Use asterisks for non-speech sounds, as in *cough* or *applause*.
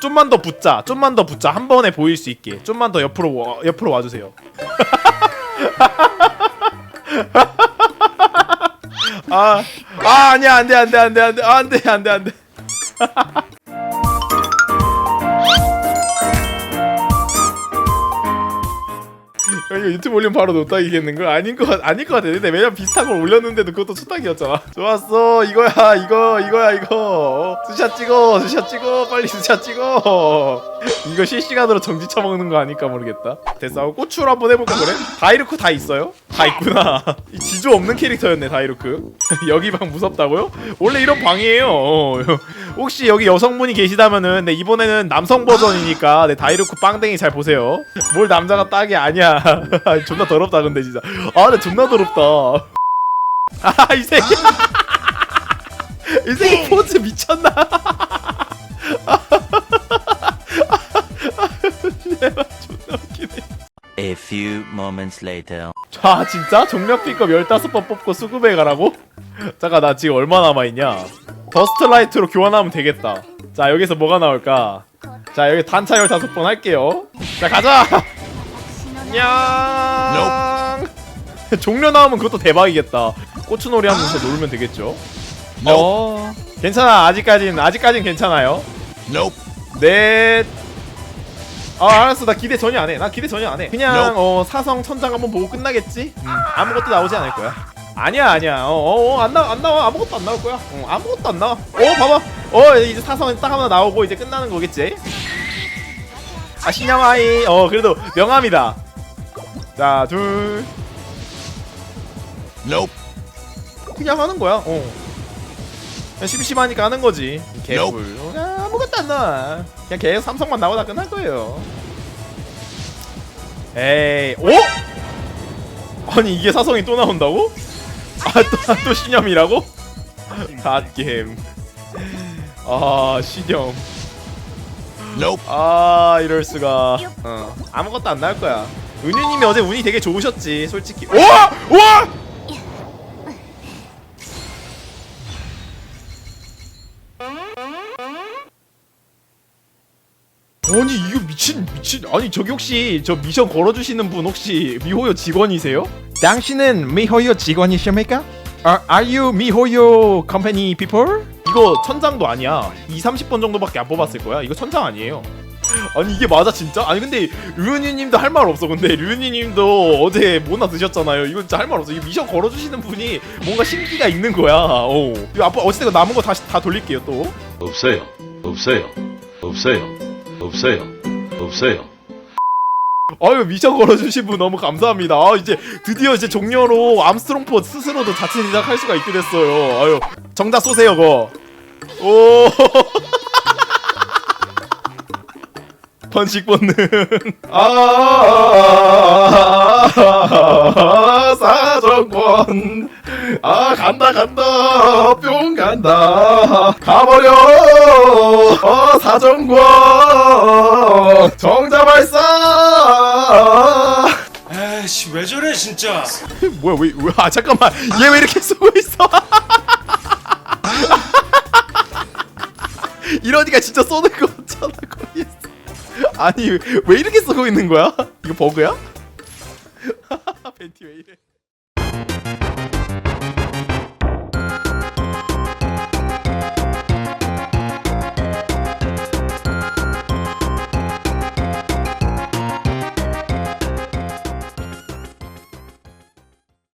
좀만 더 붙자. 좀만 더 붙자. 한 번에 보일 수 있게. 좀만 더 옆으로 와, 옆으로 와주세요. *laughs* 아, 아 아니야 안돼 안돼 안돼 안돼 안돼 안돼 안돼. 이거 유튜브 올리면 바로 노딱이겠는 거 아닌 거 아닐 것 같아. 근데 왜냐면 비슷한 걸 올렸는데도 그것도 초딱이었잖아. 좋았어. 이거야. 이거 이거야 이거. 어, 스샷 찍어. 스샷 찍어. 빨리 스샷 찍어. 이거 실시간으로 정지 쳐먹는 거 아닐까 모르겠다. 됐어. 고추로 한번 해볼까 그래? 다이루크 다 있어요? 다 있구나. 이 지조 없는 캐릭터였네 다이루크. *laughs* 여기 방 무섭다고요? 원래 이런 방이에요. 어, 혹시 여기 여성분이 계시다면은 네, 이번에는 남성 버전이니까 네, 다이루크 빵댕이 잘 보세요. 뭘 남자가 딱이 아니야. *laughs* 존나 더럽다 근데 진짜. 아, 근데 존나 더럽다. *laughs* 아, 이 새끼. *laughs* 이 새끼 포즈 미쳤나? 존나 웃기네. A few moments later. 자 진짜? 정력 B급 15번 뽑고 수급에 가라고? 잠깐 나 지금 얼마 남아있냐 더스트 라이트로 교환하면 되겠다 자 여기서 뭐가 나올까 자 여기 단차 15번 할게요 자 가자 안녕. *laughs* 종료 나오면 그것도 대박이겠다. 고추놀이 하면서 놀면 되겠죠? 어? 괜찮아. 아직까진 아직까진 괜찮아요. Nope. 넷. 아 알았어. 나 기대 전혀 안 해. 나 기대 전혀 안 해. 그냥 어 사성 천장 한번 보고 끝나겠지? 음, 아무것도 나오지 않을 거야. 아니야 아니야. 어어안 나와 안 나와. 아무것도 안 나올 거야. 어, 아무것도 안 나와. 어 봐봐. 어 이제 사성 딱 하나 나오고 이제 끝나는 거겠지? 아 신영아이. 어 그래도 명함이다 자 둘. Nope. 그냥 하는 거야? 어. 그냥 심심하니까 하는 거지. 개불 어, 아무것도 안 나와. 그냥 계속 삼성만 나오다 끝날 거예요. 에이 오? 아니 이게 사성이 또 나온다고? 아또 또 신념이라고? 갓겜. 아 신념. Nope. 아 이럴 수가. 어. 아무것도 안 나올 거야 은유님이 어제 운이 되게 좋으셨지 솔직히. 우와 우와 아니 이거 미친 미친. 아니 저기 혹시 저 미션 걸어주시는 분 혹시 미호요 직원이세요? 당신은 미호요 직원이십니까? 아, are you 미호요 컴퍼니 people? 이거 천장도 아니야. 2, 30번 정도밖에 안 뽑았을 거야. 이거 천장 아니에요 아니 이게 맞아 진짜? 아니 근데 류은이님도 할 말 없어 근데 류은이님도 어제 모나 드셨잖아요 이거 진짜 할 말 없어 이 미션 걸어주시는 분이 뭔가 신기가 있는 거야 어 이거 앞으로 어쨌든 남은 거 다시 다 돌릴게요 또 없어요. 없어요. 없어요. 없어요. 없어요. 아유 미션 걸어주신 분 너무 감사합니다. 아 이제 드디어 이제 종료로 암스트롱포 스스로도 자체 제작할 수가 있게 됐어요. 아유 정답 쏘세요 거. 오. *laughs* 번식 본능. 아 사정권. 아 간다 간다. 뿅 간다. 가버려. 어 사정권. 정자 발사. 에이씨 왜 저래 진짜. 뭐야 왜 왜 아 잠깐만. 얘 왜 이렇게 쏘고 있어? *laughs* 이러니까 진짜 쏘는 거 같잖아 아니 왜 이렇게 쏘고 있는 거야? 이거 버그야? *laughs* 벤티 왜 이래